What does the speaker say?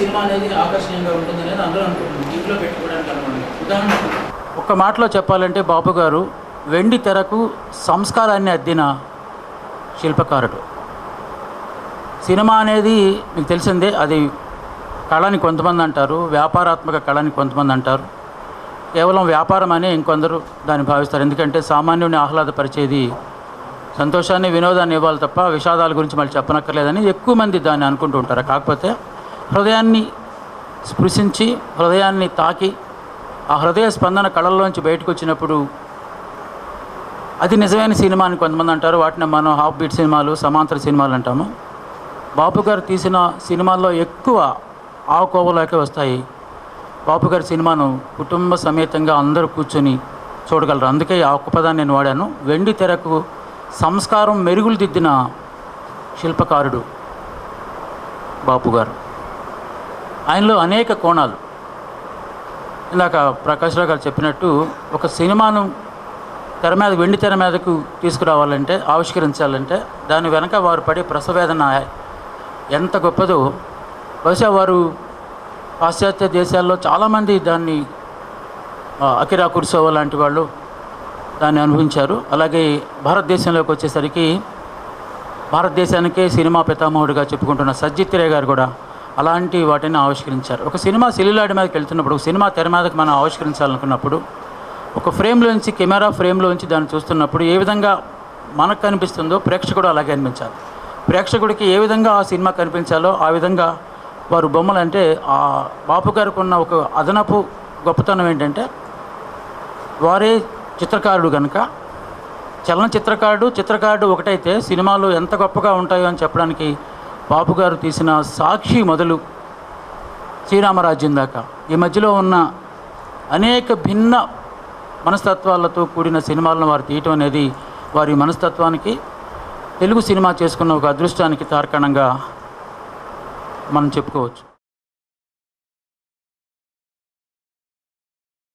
Cinema అనేది ఆకర్షణీయంగా ఉంటుంది అనేది అందరూ అనుకుంటున్నాం ఇంట్లో పెట్టుకోవడానికి అనుకోండి. ఉదాహరణకు ఒక మాటలో చెప్పాలంటే బాబు గారు వెండి తెరకు సంస్కారాన్ని అద్దిన శిల్పకారుడు. సినిమా అనేది మీకు తెలిసిందే అది కళని కొంతమంది అంటారు వ్యాపారాత్మక కళని కొంతమంది అంటారు. కేవలం వ్యాపారం అని ఇంకొందరు దాన్ని భావిస్తారు. ఎందుకంటే సామాన్యుని ఆహ్లాదపరిచేది సంతోషాన్ని వినోదాన్ని ఇవ్వాలి తప్ప విషాదాల గురించి మళ్ళీ చెప్పనక్కర్లేదని ఎక్కువ మంది దాన్ని అనుకుంటూ ఉంటారు. కాకపోతే హృదయాన్ని స్పృశించి హృదయాన్ని తాకి ఆ హృదయ స్పందన కళల్లోంచి బయటకు వచ్చినప్పుడు అది నిజమైన సినిమా అని కొంతమంది అంటారు. వాటిని మనం హాఫ్ బీట్ సినిమాలు సమాంతర సినిమాలు అంటాము. బాపు గారు తీసిన సినిమాల్లో ఎక్కువ ఆ కోవలోకి వస్తాయి. బాపు గారి సినిమాను కుటుంబ సమేతంగా అందరూ కూర్చొని చూడగలరు. అందుకే ఆ ఒక్క పదాన్ని నేను వాడాను. వెండి తెరకు సంస్కారం మెరుగులు దిద్దిన శిల్పకారుడు బాపు గారు. ఆయనలో అనేక కోణాలు. ఇందాక ప్రకాష్ రావు గారు చెప్పినట్టు ఒక సినిమాను తెర మీద వెండి తెర మీదకు తీసుకురావాలంటే ఆవిష్కరించాలంటే దాని వెనక వారు పడే ప్రసవేదన ఎంత గొప్పదో. బహుశా వారు పాశ్చాత్య దేశాల్లో చాలామంది దాన్ని అకిరా కుర్సోవా లాంటి వాళ్ళు దాన్ని అనుభవించారు. అలాగే భారతదేశంలోకి వచ్చేసరికి భారతదేశానికే సినిమా పితామహుడిగా చెప్పుకుంటున్న సజ్జిత్ రే గారు కూడా అలాంటి వాటిని ఆవిష్కరించారు. ఒక సినిమా సెల్యులాడి మీదకి వెళ్తున్నప్పుడు ఒక సినిమా తెర మీదకి మనం ఆవిష్కరించాలనుకున్నప్పుడు ఒక ఫ్రేమ్లోంచి కెమెరా ఫ్రేమ్లోంచి దాన్ని చూస్తున్నప్పుడు ఏ విధంగా మనకు కనిపిస్తుందో ప్రేక్షకుడు అలాగే అనిపించాలి. ప్రేక్షకుడికి ఏ విధంగా ఆ సినిమా కనిపించాలో ఆ విధంగా వారు బొమ్మలు అంటే ఆ బాపు గారికి ఉన్న ఒక అదనపు గొప్పతనం ఏంటంటే వారే చిత్రకారుడు కనుక చలనచిత్రకారుడు చిత్రకారుడు ఒకటైతే సినిమాలు ఎంత గొప్పగా ఉంటాయో అని చెప్పడానికి బాపు గారు తీసిన సాక్షి మొదలు శ్రీరామరాజ్యం దాకా. ఈ మధ్యలో ఉన్న అనేక భిన్న మనస్తత్వాలతో కూడిన సినిమాలను వారు తీయటం అనేది వారి మనస్తత్వానికి తెలుగు సినిమా చేసుకున్న ఒక అదృష్టానికి తార్కాణంగా మనం చెప్పుకోవచ్చు.